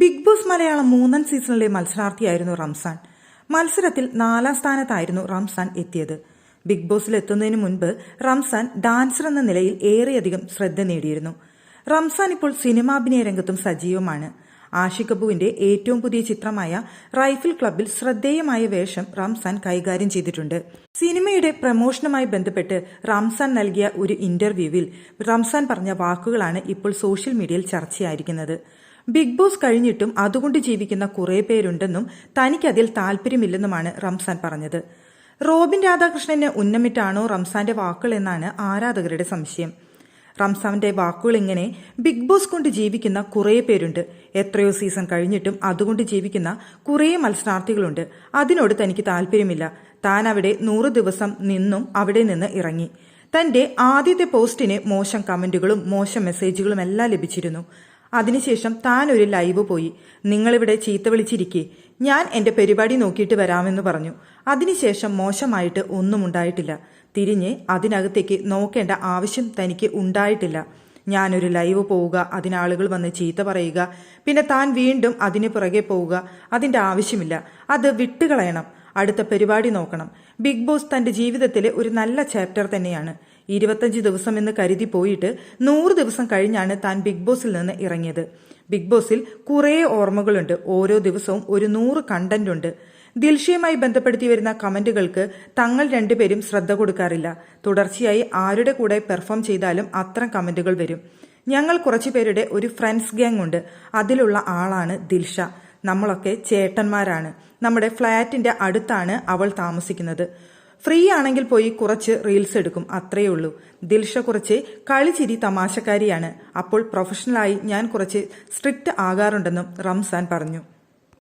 Big boss Malayalam മൂന്നാം സീസണിലെ മത്സരാർത്ഥിയായിരുന്നു റംസാൻ. മത്സരത്തിൽ നാലാം സ്ഥാനത്തായിരുന്നു റംസാൻ എത്തിയത്. ബിഗ് ബോസിൽ എത്തുന്നതിന് മുൻപ് റംസാൻ ഡാൻസർ എന്ന നിലയിൽ ഏറെയധികം ശ്രദ്ധ നേടിയിരുന്നു. റംസാൻ ഇപ്പോൾ സിനിമാഭിനയ രംഗത്തും സജീവമാണ്. ആഷിഖ് കപൂവിന്റെ ഏറ്റവും പുതിയ ചിത്രമായ റൈഫിൾ ക്ലബിൽ ശ്രദ്ധേയമായ വേഷം റംസാൻ കൈകാര്യം ചെയ്തിട്ടുണ്ട്. സിനിമയുടെ പ്രമോഷനുമായി ബന്ധപ്പെട്ട് റംസാൻ നൽകിയ ഒരു ഇന്റർവ്യൂവിൽ റംസാൻ പറഞ്ഞ വാക്കുകളാണ് ഇപ്പോൾ സോഷ്യൽ മീഡിയയിൽ ചർച്ചയായിരിക്കുന്നത്. ബിഗ് ബോസ് കഴിഞ്ഞിട്ടും അതുകൊണ്ട് ജീവിക്കുന്ന കുറേ പേരുണ്ടെന്നും തനിക്കതിൽ താല്പര്യമില്ലെന്നുമാണ് റംസാൻ പറഞ്ഞത്. റോബിൻ രാധാകൃഷ്ണന് ഉന്നമിട്ടാണോ റംസാന്റെ വാക്കുകൾ എന്നാണ് ആരാധകരുടെ സംശയം. റംസാന്റെ വാക്കുകൾ ഇങ്ങനെ ബിഗ് ബോസ് കൊണ്ട് ജീവിക്കുന്ന കുറേ പേരുണ്ട്. എത്രയോ സീസൺ കഴിഞ്ഞിട്ടും അതുകൊണ്ട് ജീവിക്കുന്ന കുറേ മത്സരാർത്ഥികളുണ്ട്. അതിനോട് തനിക്ക് താല്പര്യമില്ല. താൻ അവിടെ നൂറ് ദിവസം നിന്നും അവിടെ നിന്ന് ഇറങ്ങി. തന്റെ ആദ്യത്തെ പോസ്റ്റിന് മോശം കമന്റുകളും മോശം മെസ്സേജുകളും എല്ലാം ലഭിച്ചിരുന്നു. അതിനുശേഷം താൻ ഒരു ലൈവ് പോയി. നിങ്ങളിവിടെ ചീത്ത വിളിച്ചിരിക്കെ. ഞാൻ എന്റെ പരിപാടി നോക്കിയിട്ട് വരാമെന്ന് പറഞ്ഞു. അതിനുശേഷം മോശമായിട്ട് ഒന്നും ഉണ്ടായിട്ടില്ല. തിരിഞ്ഞ് അതിനകത്തേക്ക് നോക്കേണ്ട ആവശ്യം തനിക്ക് ഉണ്ടായിട്ടില്ല. ഞാനൊരു ലൈവ് പോവുക അതിനാളുകൾ വന്ന് ചീത്ത പറയുക പിന്നെ താൻ വീണ്ടും അതിന് പുറകെ പോവുക അതിന്റെ ആവശ്യമില്ല. അത് വിട്ടുകളയണം. അടുത്ത പരിപാടി നോക്കണം. ബിഗ് ബോസ് തന്റെ ജീവിതത്തിലെ ഒരു നല്ല ചാപ്റ്റർ തന്നെയാണ്. ഇരുപത്തഞ്ച് ദിവസം എന്ന് കരുതി പോയിട്ട് നൂറ് ദിവസം കഴിഞ്ഞാണ് താൻ ബിഗ് ബോസിൽ നിന്ന് ഇറങ്ങിയത്. ബിഗ് ബോസിൽ കുറേ ഓർമ്മകളുണ്ട്. ഓരോ ദിവസവും ഒരു നൂറ് കണ്ടന്റ് ഉണ്ട്. ദിൽഷയുമായി ബന്ധപ്പെടുത്തി വരുന്ന കമന്റുകൾക്ക് തങ്ങൾ രണ്ടുപേരും ശ്രദ്ധ കൊടുക്കാറില്ല. തുടർച്ചയായി ആരുടെ കൂടെ പെർഫോം ചെയ്താലും അത്തരം കമന്റുകൾ വരും. ഞങ്ങൾ കുറച്ചുപേരുടെ ഒരു ഫ്രണ്ട്സ് ഗ്യാങ് ഉണ്ട്. അതിലുള്ള ആളാണ് ദിൽഷ. നമ്മളൊക്കെ ചേട്ടന്മാരാണ്. നമ്മുടെ ഫ്ളാറ്റിന്റെ അടുത്താണ് അവൾ താമസിക്കുന്നത്. ഫ്രീ ആണെങ്കിൽ പോയി കുറച്ച് റീൽസ് എടുക്കും അത്രയേ ഉള്ളൂ. ദിൽഷ കുറച്ച് കളിച്ചിരി തമാശക്കാരിയാണ്. അപ്പോൾ പ്രൊഫഷണലായി ഞാൻ കുറച്ച് സ്ട്രിക്റ്റ് ആകാറുണ്ടെന്നും റംസാൻ പറഞ്ഞു.